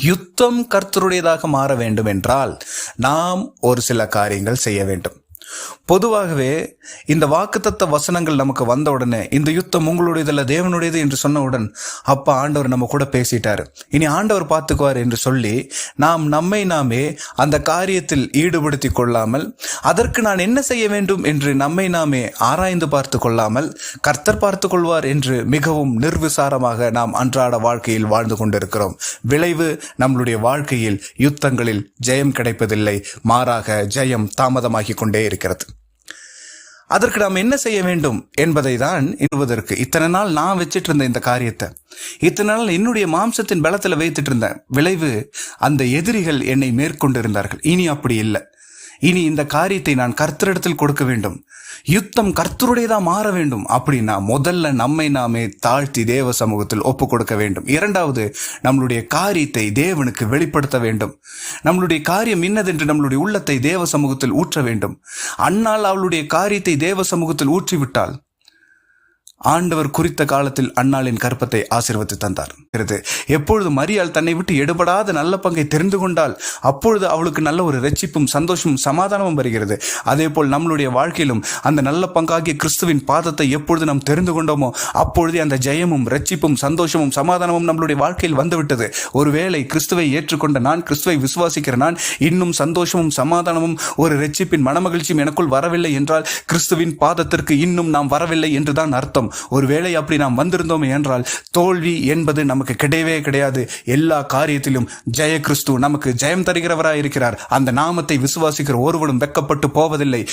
யுத்தம் கர்த்தருடையதாக மாற வேண்டும் என்றால் நாம் ஒரு சில காரியங்கள் செய்ய வேண்டும். பொதுவாகவே இந்த வாக்குத்தத்த வசனங்கள் நமக்கு வந்த உடனே இந்த யுத்தம் உங்களுடையதல்ல தேவனுடையது என்று சொன்னவுடன் அப்பா ஆண்டவர் நம்ம கூட பேசிட்டார். இனி ஆண்டவர் பார்த்துக்குவார் என்று சொல்லி நாம் நம்மை நாமே அந்த காரியத்தில் ஈடுபடுத்தி கொள்ளாமல் அதற்கு நான் என்ன செய்ய வேண்டும் என்று நம்மை நாமே ஆராய்ந்து பார்த்து கொள்ளாமல் கர்த்தர் பார்த்து கொள்வார் என்று மிகவும் நிர்விசாரமாக நாம் அன்றாட வாழ்க்கையில் வாழ்ந்து கொண்டிருக்கிறோம். விளைவு நம்மளுடைய வாழ்க்கையில் யுத்தங்களில் ஜெயம் கிடைப்பதில்லை. மாறாக ஜெயம் தாமதமாகிக் கொண்டே இருக்கிறது. அதற்கு நாம் என்ன செய்ய வேண்டும் என்பதை தான் என்பதற்கு இத்தனை நாள் நான் வச்சிட்டு இருந்த இந்த காரியத்தை இத்தனை நாள் என்னுடைய மாம்சத்தின் பலத்தில் வைத்துட்டு இருந்தேன் விளைவு அந்த எதிரிகள் என்னை மேற்கொண்டிருந்தார்கள். இனி அப்படி இல்லை. இனி இந்த காரியத்தை நான் கர்த்தரிடத்தில் கொடுக்க வேண்டும். யுத்தம் கர்த்தருடையதா மாற வேண்டும். அப்படின்னா முதல்ல நம்மை நாமே தாழ்த்தி தேவ சமூகத்தில் ஒப்பு கொடுக்க வேண்டும். இரண்டாவது நம்மளுடைய காரியத்தை தேவனுக்கு வெளிப்படுத்த வேண்டும். நம்மளுடைய காரியம் இன்னதென்று நம்மளுடைய உள்ளத்தை தேவ சமூகத்தில் ஊற்ற வேண்டும். அன்னால் அவளுடைய காரியத்தை தேவ சமூகத்தில் ஊற்றிவிட்டால் ஆண்டவர் குறித்த காலத்தில் அன்னாளின் கற்பத்தை ஆசிர்வத்து தந்தார். எப்பொழுது மரியாள் தன்னை விட்டு எடுபடாத நல்ல பங்கை தெரிந்து கொண்டால் அப்பொழுது அவளுக்கு நல்ல ஒரு ரட்சிப்பும் சந்தோஷமும் சமாதானமும் வருகிறது. அதே போல் நம்மளுடைய வாழ்க்கையிலும் அந்த நல்ல பங்காகிய கிறிஸ்துவின் பாதத்தை எப்பொழுது நாம் தெரிந்து கொண்டோமோ அப்பொழுதே அந்த ஜெயமும் ரட்சிப்பும் சந்தோஷமும் சமாதானமும் நம்மளுடைய வாழ்க்கையில் வந்துவிட்டது. ஒருவேளை கிறிஸ்துவை ஏற்றுக்கொண்ட நான் கிறிஸ்துவை விசுவாசிக்கிற நான் இன்னும் சந்தோஷமும் சமாதானமும் ஒரு ரட்சிப்பின் மனமகிழ்ச்சியும் எனக்குள் வரவில்லை என்றால் கிறிஸ்துவின் பாதத்திற்கு இன்னும் நாம் வரவில்லை என்றுதான் அர்த்தம். ஒருவேளை அப்படி நாம் வந்திருந்தோம் என்றால் தோல்வி என்பது நமக்கு கிடையவே கிடையாது. எல்லா காரியத்திலும் ஜெய கிறிஸ்து நமக்கு ஜெயம் தருகிறவராய் இருக்கிறார் அந்த நாமத்தை விசுவாசிக்கிற ஒருவனும் வெக்கப்பட்டு போவதில்லை.